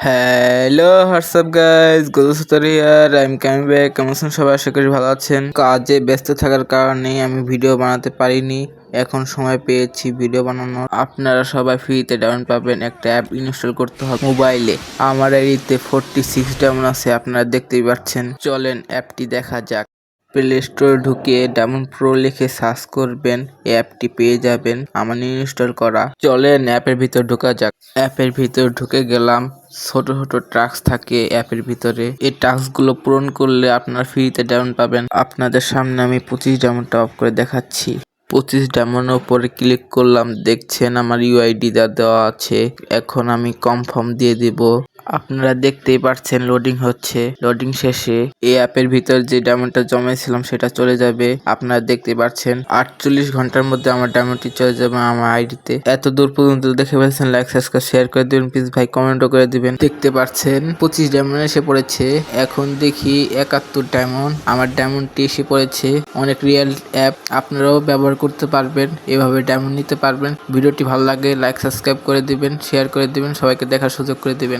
Hello WhatsApp guys গোলসুতর ইয়ার I am coming back কেমন আছেন সবাই আশা করি ভালো আছেন কাজে ব্যস্ত থাকার কারণে আমি ভিডিও বানাতে পারিনি এখন সময় পেয়েছি ভিডিও বানানোর আপনারা সবাই ফ্রিতে ডাউন পাবেন একটা অ্যাপ ইনস্টল করতে হবে মোবাইলে আমার এরিতে ফোরটি সিক্স ডাউন আছে আপনারা দেখতেই পাচ্ছেন চলেন অ্যাপটি দেখা যাক প্লে স্টোরে ঢুকে ডায়মন্ড প্রো লিখে সার্চ করবেন অ্যাপটি পেয়ে যাবেন আমার ইনস্টল করা চলেন অ্যাপের ভিতর ঢোকা যাক অ্যাপের ভিতর ঢুকে গেলাম। ছোট ছোট ট্রাক্স থাকে অ্যাপের ভিতরে। এই ট্রাক্সগুলো পূরণ করলে আপনার ফ্রিতে ডায়মন্ড পাবেন। আপনাদের সামনে আমি পঁচিশ ডায়মন্ড অফ করে দেখাচ্ছি। পঁচিশ ডায়মন্ডের উপরে ক্লিক করলাম, দেখছেন আমার ইউআইডি যা দেওয়া আছে। এখন আমি কনফার্ম দিয়ে দিব। আপনারা দেখতেই পাচ্ছেন লোডিং হচ্ছে। লোডিং শেষে এই অ্যাপের ভিতর যে ডায়মন্ডটা জমেছিলাম সেটা চলে যাবে। আপনারা দেখতে পাচ্ছেন আটচল্লিশ ঘণ্টার মধ্যে আমার ডায়মন্ডটি চলে যাবে আমার আইডিতে এত দূর পর্যন্ত দেখে ফেলছেন লাইক সাবস্ক্রাইব শেয়ার করে দিবেন প্লিজ ভাই কমেন্টও করে দিবেন। দেখতে পাচ্ছেন পঁচিশ ডায়মন্ড এসে পড়েছে। এখন দেখি একাত্তর ডায়মন্ড, আমার ডায়মন্ডটি এসে পড়েছে। অনেক রিয়েল অ্যাপ আপনারাও ব্যবহার করতে পারবেন, এভাবে ডায়মন্ড নিতে পারবেন। ভিডিওটি ভালো লাগে লাইক সাবস্ক্রাইব করে দিবেন শেয়ার করে দিবেন, সবাইকে দেখার সুযোগ করে দিবেন।